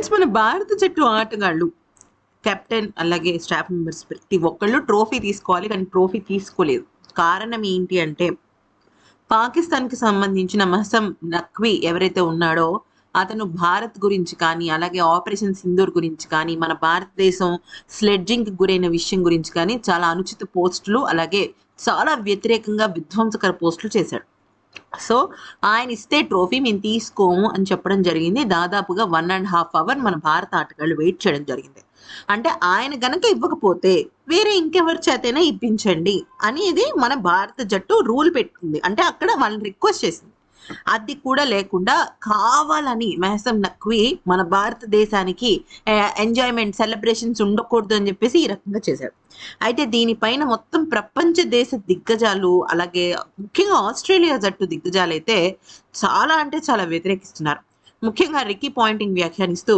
Friends మన భారత జట్టు ఆటగాళ్ళు కెప్టెన్ అలాగే స్టాఫ్ మెంబర్స్ ప్రతి ఒక్కళ్ళు ట్రోఫీ తీసుకోవాలి కానీ ట్రోఫీ తీసుకోలేదు. కారణం ఏంటి అంటే పాకిస్తాన్కి సంబంధించిన మహసం నక్వీ ఎవరైతే ఉన్నాడో అతను భారత్ గురించి కానీ అలాగే ఆపరేషన్ సింధూర్ గురించి కానీ మన భారతదేశం స్లెడ్జింగ్కి గురైన విషయం గురించి కానీ చాలా అనుచిత పోస్టులు అలాగే చాలా వ్యతిరేకంగా విధ్వంసకర పోస్టులు చేశాడు. సో ఆయన ఇస్తే ట్రోఫీ మేము తీసుకోము అని చెప్పడం జరిగింది. దాదాపుగా వన్ అండ్ హాఫ్ అవర్ మన భారత ఆటగాళ్ళు వెయిట్ చేయడం జరిగింది. అంటే ఆయన గనక ఇవ్వకపోతే వేరే ఇంకెవరి చేతైనా ఇప్పించండి అనేది మన భారత జట్టు రూల్ పెట్టుకుంది అంటే అక్కడ వాళ్ళని రిక్వెస్ట్ చేసింది. అది కూడా లేకుండా కావాలని మెహసం నక్వి మన భారతదేశానికి ఎంజాయ్మెంట్ సెలబ్రేషన్స్ ఉండకూడదు అని చెప్పేసి ఈ రకంగా చేశారు అయితే దీనిపైన మొత్తం ప్రపంచ దేశ దిగ్గజాలు అలాగే ముఖ్యంగా ఆస్ట్రేలియా జట్టు దిగ్గజాలు అయితే చాలా అంటే చాలా వ్యతిరేకిస్తున్నారు. ముఖ్యంగా రిక్కీ పాయింటింగ్ వ్యాఖ్యానిస్తూ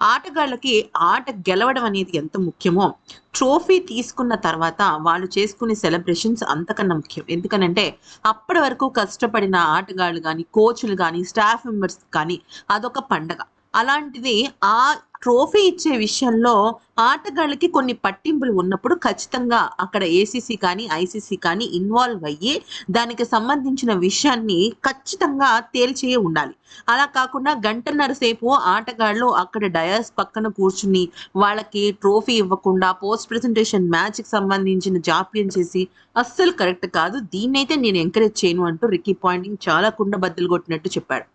ఆటగాళ్ళకి ఆట గెలవడం అనేది ఎంత ముఖ్యమో ట్రోఫీ తీసుకున్న తర్వాత వాళ్ళు చేసుకునే సెలబ్రేషన్స్ అంతకన్నా ముఖ్యం. ఎందుకనంటే అప్పటి వరకు కష్టపడిన ఆటగాళ్ళు కానీ కోచ్లు కానీ స్టాఫ్ మెంబర్స్ కానీ అదొక పండగ. అలాంటిది ఆ ట్రోఫీ ఇచ్చే విషయంలో ఆటగాళ్ళకి కొన్ని పట్టింపులు ఉన్నప్పుడు ఖచ్చితంగా అక్కడ ఏసీసీ కానీ ఐసీసీ కానీ ఇన్వాల్వ్ అయ్యి దానికి సంబంధించిన విషయాన్ని ఖచ్చితంగా తేల్చే ఉండాలి. అలా కాకుండా గంటన్నర సేపు ఆటగాళ్ళు అక్కడ డయాస్ పక్కన కూర్చుని వాళ్ళకి ట్రోఫీ ఇవ్వకుండా పోస్ట్ ప్రెజెంటేషన్ మ్యాచ్కి సంబంధించిన జాప్యం చేసి అస్సలు కరెక్ట్ కాదు. దీన్నైతే నేను ఎంకరేజ్ చేయను అంటూ రికీ పాయింటింగ్ చాలా కుండబద్దలు కొట్టినట్టు చెప్పాడు.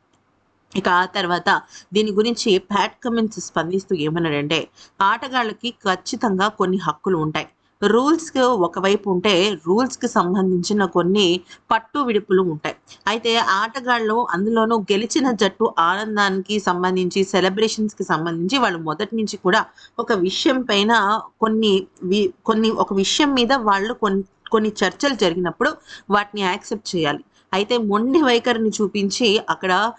ఇక ఆ తర్వాత దీని గురించి ప్యాట్ కమిన్స్ స్పందిస్తూ ఏమన్నాడంటే ఆటగాళ్ళకి ఖచ్చితంగా కొన్ని హక్కులు ఉంటాయి. రూల్స్కి ఒకవైపు ఉంటే రూల్స్కి సంబంధించిన కొన్ని పట్టు విడుపులు ఉంటాయి. అయితే ఆటగాళ్ళు అందులోనూ గెలిచిన జట్టు ఆనందానికి సంబంధించి సెలబ్రేషన్స్కి సంబంధించి వాళ్ళు మొదటి నుంచి కూడా ఒక విషయం పైన కొన్ని వి- కొన్ని ఒక విషయం మీద వాళ్ళు కొన్ని కొన్ని చర్చలు జరిగినప్పుడు వాటిని యాక్సెప్ట్ చేయాలి. అయితే మొండి వైఖరిని చూపించి అక్కడ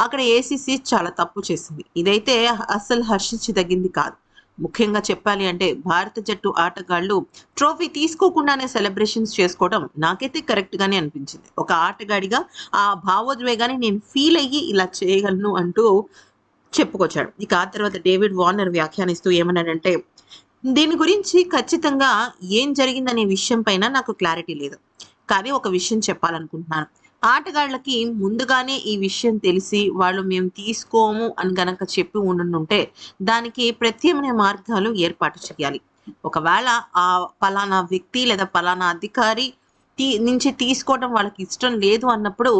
అక్కడ ఏసీసీ చాలా తప్పు చేసింది. ఇదైతే అస్సలు హర్షించదగింది కాదు. ముఖ్యంగా చెప్పాలి అంటే భారత జట్టు ఆటగాళ్ళు ట్రోఫీ తీసుకోకుండానే సెలబ్రేషన్స్ చేసుకోవడం నాకైతే కరెక్ట్ గానే అనిపించింది. ఒక ఆటగాడిగా ఆ భావోద్వేగాన్ని నేను ఫీల్ అయ్యి ఇలా చేయగలను అంటూ చెప్పుకొచ్చాడు. ఇక ఆ తర్వాత డేవిడ్ వార్నర్ వ్యాఖ్యానిస్తూ ఏమన్నాడంటే దీని గురించి ఖచ్చితంగా ఏం జరిగిందనే విషయం పైన నాకు క్లారిటీ లేదు. కానీ ఒక విషయం చెప్పాలనుకుంటున్నాను. ఆటగాళ్ళకి ముందుగానే ఈ విషయం తెలిసి వాళ్ళు మేము తీసుకోము అని గనక చెప్పి ఉండుంటే దానికి ప్రత్యామ్నాయ మార్గాలు ఏర్పాటు చేయాలి. ఒకవేళ ఆ పలానా వ్యక్తి లేదా పలానా అధికారి తీ నుంచి తీసుకోవడం వాళ్ళకి ఇష్టం లేదు అన్నప్పుడు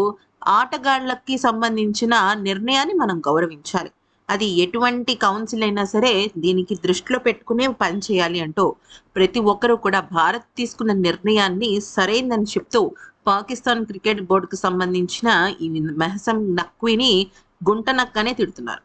ఆటగాళ్ళకి సంబంధించిన నిర్ణయాన్ని మనం గౌరవించాలి. అది ఎటువంటి కౌన్సిల్ అయినా సరే దీనికి దృష్టిలో పెట్టుకునే పని చేయాలి అంటూ ప్రతి ఒక్కరూ కూడా భారత్ తీసుకున్న నిర్ణయాన్ని సరైందని చెప్తూ పాకిస్తాన్ క్రికెట్ బోర్డుకు సంబంధించిన ఈ మెహసం నక్వీని గుంట నక్కనే తిడుతున్నారు.